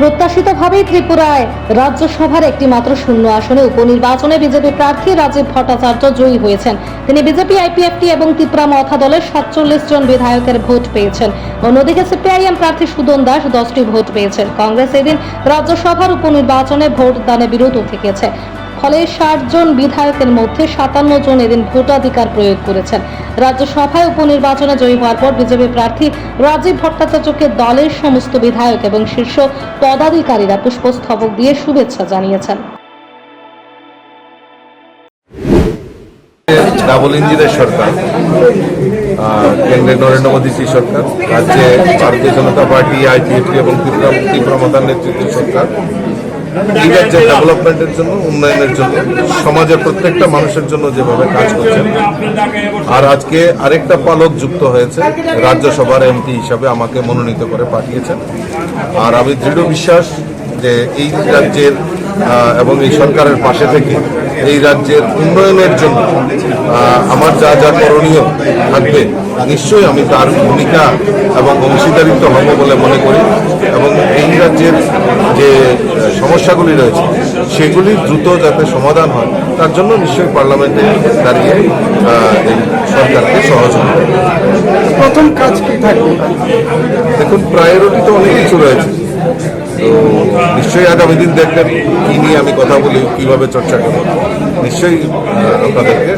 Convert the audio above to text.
প্রত্যাশিতভাবেই ত্রিপুরায় রাজ্যসভার একটি মাত্র শূন্য আসনে উপনির্বাচনে বিজেপি প্রার্থী রাজীব ভট্টাচার্য জয়ী হয়েছেন। তিনি বিজেপি, আইপিএফটি এবং ত্রিপুরা মথা দলের সাতচল্লিশ জন বিধায়কের ভোট পেয়েছেন। অন্যদিকে সিপিআইএম প্রার্থী সুদন দাস দশটি ভোট পেয়েছেন। কংগ্রেস এদিন রাজ্যসভার উপনির্বাচনে ভোট দানে বিরত থেকেছে। ফলে ষাট জন বিধায়কের মধ্যে সাতান্ন জন এদিন ভোটাধিকার প্রয়োগ করেছেন। রাজ্যসভায় উপনির্বাচনে জয়ী হওয়ার পর বিজেপি প্রার্থী রাজীব ভট্টাচার্যকে দলের সমস্ত বিধায়ক এবং শীর্ষ পদাধিকারীরা পুষ্পস্তবক দিয়ে শুভেচ্ছা জানিয়েছেন। ডাবল ইঞ্জিনের সরকার আহ, কেন্দ্রে নরেন্দ্র মোদীজি সরকার রাজ্যে ভারতীয় জনতা পার্টি আইপিএফটি এবং ত্রিপুরা মুক্তি প্রমতার নেতৃত্বের সরকার। এই রাজ্যের ডেভেলপমেন্টের জন্য, উন্নয়নের জন্য, সমাজের প্রত্যেকটা মানুষের জন্য যেভাবে কাজ করছেন। আর আজকে আরেকটা পালক যুক্ত হয়েছে, রাজ্যসভার এমপি হিসাবে আমাকে মনোনীত করে পাঠিয়েছেন। আর আমি দৃঢ় বিশ্বাস যে এই রাজ্যের এবং এই সরকারের পাশে থেকে এই রাজ্যের উন্নয়নের জন্য আমার যা যা করণীয় থাকবে নিশ্চয়ই আমি তার ভূমিকা এবং অংশীদারিত্ব হব বলে মনে করি এবং এই রাজ্যের যে সমস্যাগুলি রয়েছে সেগুলি দ্রুত যাতে সমাধান হয় তার জন্য নিশ্চয়ই পার্লামেন্টে দাঁড়িয়ে এই সরকারকে সহযোগিতা। প্রথম কাজ কি থাকবে? দেখুন প্রায়োরিটি তো অনেক কিছু রয়েছে। তো নিশ্চয়ই আগামী দিন দেখবেন কি নিয়ে আমি কথা বলি কীভাবে চর্চা করব। নিশ্চয়ই আপনাদেরকে